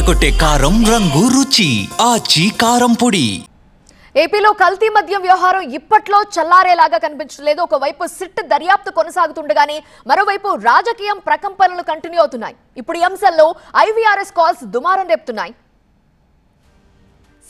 అదరగొట్టే కారం రంగు రుచి ఆచి కారం పొడి. ఏపీలో కల్తీ మద్యం వ్యవహారం ఇప్పట్లో చల్లారేలాగా కనిపించలేదు ఒకవైపు సిట్ దర్యాప్తు కొనసాగుతుండగానే మరోవైపు రాజకీయం ప్రకంపనలు కంటిన్యూ అవుతున్నాయి. ఇప్పుడు ఈ అంశంలో ఐవీఆర్ఎస్ కాల్స్ దుమారం రేపుతున్నాయి.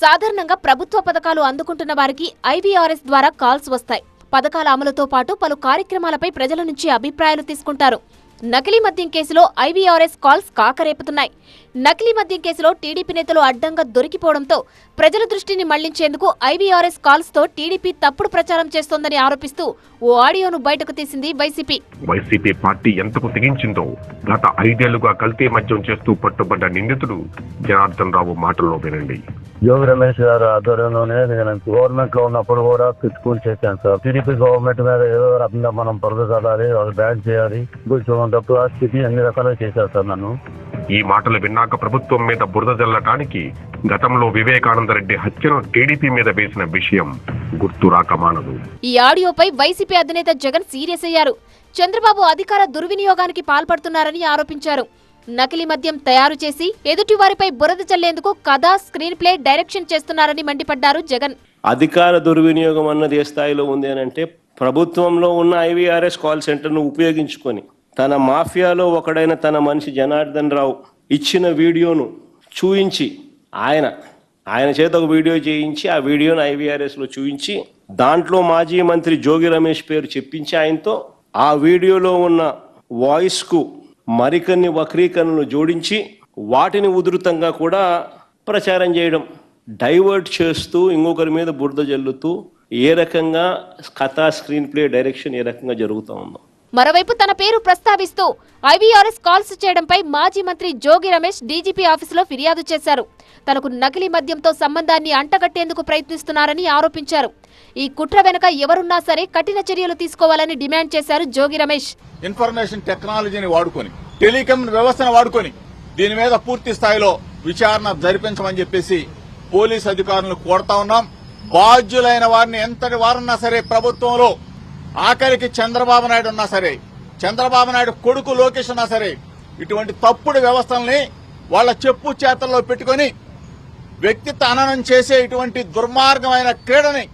సాధారణంగా ప్రభుత్వ పథకాలు అందుకుంటున్న వారికి ఐవీఆర్ఎస్ ద్వారా కాల్స్ వస్తాయి. పథకాల అమలుతో పాటు పలు కార్యక్రమాలపై ప్రజల నుంచి అభిప్రాయాలు తీసుకుంటారు. నకిలీ మద్యం కేసులో ఐవీఆర్ఎస్ కాల్స్ కాకరేపుతున్నాయి. నకిలీ మద్యం కేసులో టీడీపీ నేతలు అడ్డంగా దొరికిపోవడంతో ప్రజల దృష్టిని మళ్ళించేందుకు ఐవీఆర్ఎస్ కాల్స్తో టీడీపీ తప్పుడు ప్రచారం చేస్తోందని ఆరోపిస్తూ ఓ ఆడియోను బయటకు తీసింది వైసీపీ. వైసీపీ పార్టీ ఎంతకు తెగించిందో గత ఐదేళ్ళుగా కల్తీ మద్యం చేస్తూ పట్టుబడ్డ నిందితుడు జనార్దన్ రావు మాటల్లో వినండి. యోగి రమేష్ గారు ఆధ్వర్యంలోనే నేను గవర్నమెంట్లో ఉన్నప్పుడు కూడా పెట్టుకుని చేశాను సార్. టీడీపీ గవర్నమెంట్ మీద ఏదో రకంగా మనం పొరద చల్లాలి వాళ్ళు బ్యాన్ చేయాలి కొంచెం డబ్బు స్థితి అన్ని రకాలుగా చేశారు సార్ నన్ను. ఈ మాటలు విన్నాక ప్రభుత్వం మీద బురద జల్లటానికి గతంలో వివేకానందరెడ్డి హత్యను టీడీపీ మీద వేసిన విషయం గుర్తు రాక మానదు. ఈ ఆడియోపై వైసీపీ అధినేత జగన్ సీరియస్ అయ్యారు. చంద్రబాబు అధికార దుర్వినియోగానికి పాల్పడుతున్నారని ఆరోపించారు. నకిలీ మద్యం తయారు చేసి ఎదుటివారిపై బురద చల్లేందుకు కథ స్క్రీన్ ప్లే డైరెక్షన్ చేస్తున్నారని మండిపడ్డారు జగన్. అధికార దుర్వినియోగం అన్నది ఏ స్థాయిలో ఉంది అని అంటే ప్రభుత్వంలో ఉన్న ఐవీఆర్ఎస్ కాల్ సెంటర్ను ఉపయోగించుకొని తన మాఫియాలో ఒకడైన తన మనిషి జనార్దన్ రావు ఇచ్చిన వీడియోను చూయించి ఆయన ఆయన చేత ఒక వీడియో చేయించి ఆ వీడియోను ఐవీఆర్ఎస్లో చూయించి దాంట్లో మాజీ మంత్రి జోగి రమేష్ పేరు చెప్పించి ఆయనతో ఆ వీడియోలో ఉన్న వాయిస్కు మరికొన్ని వక్రీకరణలు జోడించి వాటిని ఉధృతంగా కూడా ప్రచారం చేయడం డైవర్ట్ చేస్తూ ఇంకొకరి మీద బురద జల్లుతూ ఏ రకంగా కథా స్క్రీన్ ప్లే డైరెక్షన్ ఏ రకంగా జరుగుతూ ఉందో. మరోవైపు తన పేరు ప్రస్తావిస్తూ ఐవీఆర్ఎస్ కాల్స్ చేయడంపై మాజీ మంత్రి జోగి రమేష్ డీజీపీ ఆఫీసులో ఫిర్యాదు చేశారు. తనకు నకిలీ మద్యంతో సంబంధాన్ని అంటగట్టేందుకు ప్రయత్నిస్తున్నారని ఆరోపించారు. ఈ కుట్ర వెనుక ఎవరున్నా సరే కఠిన చర్యలు తీసుకోవాలని డిమాండ్ చేశారు జోగి రమేష్. ఇన్ఫర్మేషన్ టెక్నాలజీని వాడుకొని టెలికమ్ వ్యవస్థను వాడుకొని దీని మీద పూర్తి స్థాయిలో విచారణ జరిపించమని చెప్పేసి పోలీస్ అధికారులను కోరుతా ఉన్నాం. బాధ్యులైన వారిని ఎంతటి వారన్నా సరే ప్రభుత్వంలో ఆఖరికి చంద్రబాబు నాయుడు ఉన్నా సరే చంద్రబాబు నాయుడు కొడుకు లోకేష్ ఉన్నా సరే ఇటువంటి తప్పుడు వ్యవస్థల్ని వాళ్ళ చెప్పు చేతల్లో పెట్టుకొని వ్యక్తిత్వ అననం చేసే ఇటువంటి దుర్మార్గమైన క్రీడని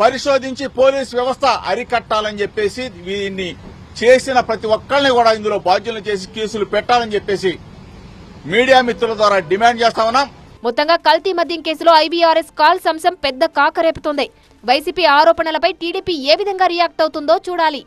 పరిశోధించి పోలీస్ వ్యవస్థ అరికట్టాలని చెప్పేసి దీన్ని చేసిన ప్రతి ఒక్కరిని కూడా ఇందులో బాధ్యులను చేసి కేసులు పెట్టాలని చెప్పేసి మీడియా మిత్రుల ద్వారా డిమాండ్ చేస్తా ఉన్నాం. మొత్తంగా కల్తీ మద్యం కేసులో ఐబీఆర్ఎస్ కాల్స్ అంశం పెద్ద కాకరేపుతోంది. వైసీపీ ఆరోపణలపై టీడీపీ ఏ విధంగా రియాక్ట్ అవుతుందో చూడాలి.